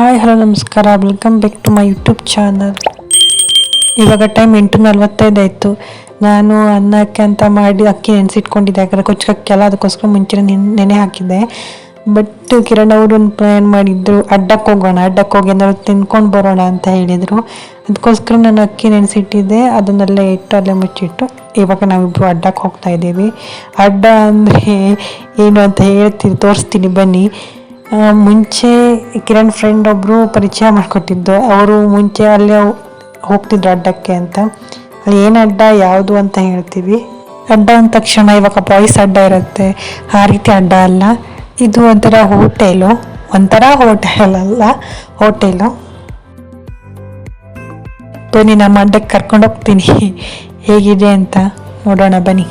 Hi hello ನಮಸ್ಕಾರ. Welcome back to my YouTube channel ಇವಾಗ time ಎಂಟು ನಲ್ವತ್ತೈದು ಆಯಿತು. ನಾನು ಅನ್ನಕ್ಕೆ ಅಂತ ಮಾಡಿ ಅಕ್ಕಿ ನೆನೆಸಿಟ್ಕೊಂಡಿದ್ದೆ. ಯಾಕಂದರೆ ಕೊಚ್ಚಕ್ಕೆಲ್ಲ ಅದಕ್ಕೋಸ್ಕರ ಮುಂಚೆ ನೆನೆ ನೆನೆ ಹಾಕಿದ್ದೆ. ಬಟ್ ಕಿರಣ್ ಅವರು ಒಂದು ಪ್ಲ್ಯಾನ್ ಮಾಡಿದ್ರು, ಅಡ್ಡಕ್ಕೆ ಹೋಗೋಣ, ಅಡ್ಡಕ್ಕೆ ಹೋಗಿ ಏನಾದ್ರು ತಿನ್ಕೊಂಡು ಬರೋಣ ಅಂತ ಹೇಳಿದರು. ಅದಕ್ಕೋಸ್ಕರ ನಾನು ಅಕ್ಕಿ ನೆನೆಸಿಟ್ಟಿದ್ದೆ. ಅದನ್ನೆಲ್ಲ ಇಟ್ಟು, ಅಲ್ಲೇ ಮುಚ್ಚಿಟ್ಟು, ಇವಾಗ ನಾವಿಬ್ಬರು ಅಡ್ಡಕ್ಕೆ ಹೋಗ್ತಾ ಇದ್ದೀವಿ. ಅಡ್ಡ ಅಂದರೆ ಏನು ಅಂತ ಹೇಳ್ತೀನಿ ತೋರಿಸ್ತೀನಿ ಬನ್ನಿ. ಮುಂಚೆ ಕಿರಣ್ ಫ್ರೆಂಡ್ ಒಬ್ಬರು ಪರಿಚಯ ಮಾಡಿಕೊಟ್ಟಿದ್ದು. ಅವರು ಮುಂಚೆ ಅಲ್ಲೇ ಹೋಗ್ತಿದ್ರು ಅಡ್ಡಕ್ಕೆ ಅಂತ. ಅಲ್ಲಿ ಏನು ಅಡ್ಡ, ಯಾವುದು ಅಂತ ಹೇಳ್ತೀವಿ. ಅಡ್ಡ ಅಂದ ತಕ್ಷಣ ಇವಾಗ ಬಾಯ್ಸ್ ಅಡ್ಡ ಇರುತ್ತೆ. ಆ ರೀತಿ ಅಡ್ಡ ಅಲ್ಲ. ಇದು ಒಂಥರ ಹೋಟೆಲು ಒಂಥರ ಹೋಟೆಲ್ ಅಲ್ಲ. ಹೋಟೆಲು ಬನ್ನಿ, ನಮ್ಮ ಅಡ್ಡಕ್ಕೆ ಕರ್ಕೊಂಡೋಗ್ತೀನಿ ಹೇಗಿದೆ ಅಂತ ನೋಡೋಣ, ಬನ್ನಿ.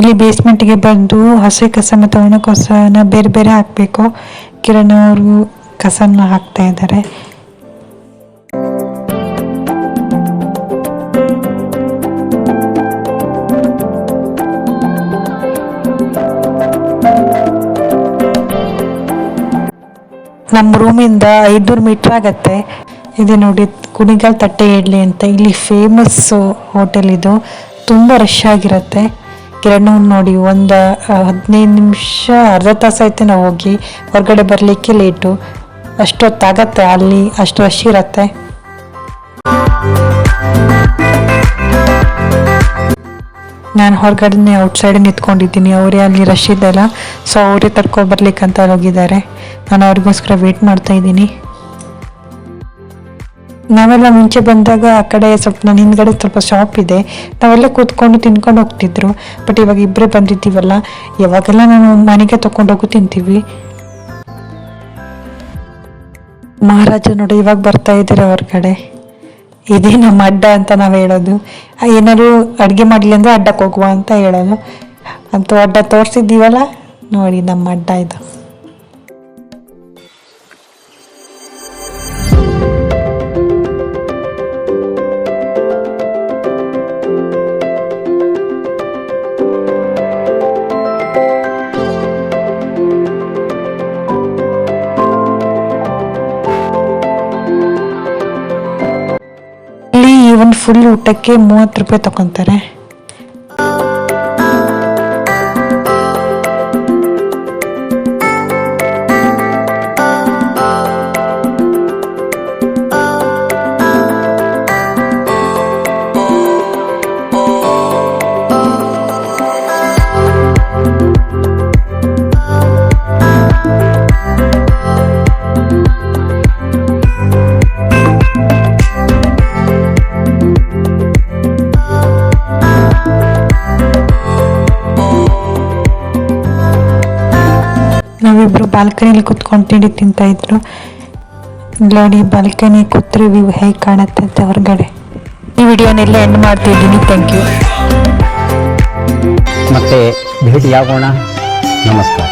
ಇಲ್ಲಿ ಬೇಸ್ಮೆಂಟ್ಗೆ ಬಂದು ಹಸಿ ಕಸ ಮತ್ತು ಒಣ ಕಸನ ಬೇರೆ ಬೇರೆ ಹಾಕಬೇಕು. ಕಿರಣ್ ಅವರು ಕಸನ ಹಾಕ್ತಾ ಇದ್ದಾರೆ. ನಮ್ಮ ರೂಮಿಂದ ಐದುನೂರು ಮೀಟ್ರ್ ಆಗತ್ತೆ. ಇದೆ ನೋಡಿ, ಕುಣಿಗಾಲ್ ತಟ್ಟೆ ಇಡ್ಲಿ ಅಂತ. ಇಲ್ಲಿ ಫೇಮಸ್ ಹೋಟೆಲ್ ಇದು. ತುಂಬ ರಶ್ ಆಗಿರುತ್ತೆ. ಕಿರಣ್ ನೋಡಿ ಒಂದು ಹದಿನೈದು ನಿಮಿಷ, ಅರ್ಧ ತಾಸು ಆಯಿತು ನಾವು ಹೋಗಿ, ಹೊರಗಡೆ ಬರಲಿಕ್ಕೆ ಲೇಟು ಅಷ್ಟೊತ್ತಾಗತ್ತೆ, ಅಲ್ಲಿ ಅಷ್ಟು ರಶ್ ಇರತ್ತೆ. ನಾನು ಹೊರಗಡೆ ಔಟ್ಸೈಡ್ ನಿಂತ್ಕೊಂಡಿದ್ದೀನಿ, ಅವರೇ ಅಲ್ಲಿ ರಶ್ ಇದೆಯಲ್ಲ ಸೊ ಅವರೇ ತರ್ಕೊ ಬರ್ಲಿಕ್ಕೆ ಅಂತ ಹೋಗಿದ್ದಾರೆ. ನಾನು ಅವ್ರಿಗೋಸ್ಕರ ವೇಟ್ ಮಾಡ್ತಾ ಇದ್ದೀನಿ. ನಾವೆಲ್ಲ ಮುಂಚೆ ಬಂದಾಗ ಆ ಕಡೆ ಸ್ವಲ್ಪ ನನ್ನ ಹಿಂದ್ಗಡೆ ಸ್ವಲ್ಪ ಶಾಪ್ ಇದೆ. ನಾವೆಲ್ಲ ಕೂತ್ಕೊಂಡು ತಿನ್ಕೊಂಡು ಹೋಗ್ತಿದ್ರು. ಬಟ್ ಇವಾಗ ಇಬ್ಬರೇ ಬಂದಿದ್ದೀವಲ್ಲ. ಯಾವಾಗೆಲ್ಲ ನಾನು ಮನೆಗೆ ತೊಗೊಂಡೋಗು ತಿಂತೀವಿ. ಮಹಾರಾಜ ನೋಡಿ ಇವಾಗ ಬರ್ತಾ ಇದ್ದಾರೆ ಹೊರಗಡೆ ಇದೇ ನಮ್ಮ ಅಡ್ಡ ಅಂತ ನಾವು ಹೇಳೋದು. ಏನಾದ್ರು ಅಡುಗೆ ಮಾಡಲಿ ಅಂದರೆ ಅಡ್ಡಕ್ಕೆ ಹೋಗುವ ಅಂತ ಹೇಳೋದು. ಅಂತೂ ಅಡ್ಡ ತೋರಿಸಿದ್ದೀವಲ್ಲ? ನೋಡಿ ನಮ್ಮ ಅಡ್ಡ ಇದು. ಒಂದು ಫುಲ್ ಊಟಕ್ಕೆ ಮೂವತ್ತು ರೂಪಾಯಿ ತಗೊತಾರೆ ನಾವಿಬ್ರು ಬಾಲ್ಕನಿಲಿ ಕುತ್ಕೊಂಡು ತಿಂಡಿ ತಿಂತಾ ಇದ್ರು. ನೋಡಿ ಬಾಲ್ಕನಿ ಕೂತ್ರೆ ವ್ಯೂ ಹೇಗೆ ಕಾಣುತ್ತೆ ಅಂತ ಹೊರಗಡೆ. ಈ ವಿಡಿಯೋನೆಲ್ಲ ಎಂಡ್ ಮಾಡ್ತಿದ್ದೀನಿ ಥ್ಯಾಂಕ್ ಯು ಮತ್ತೆ ಭೇಟಿಯಾಗೋಣ. ನಮಸ್ಕಾರ.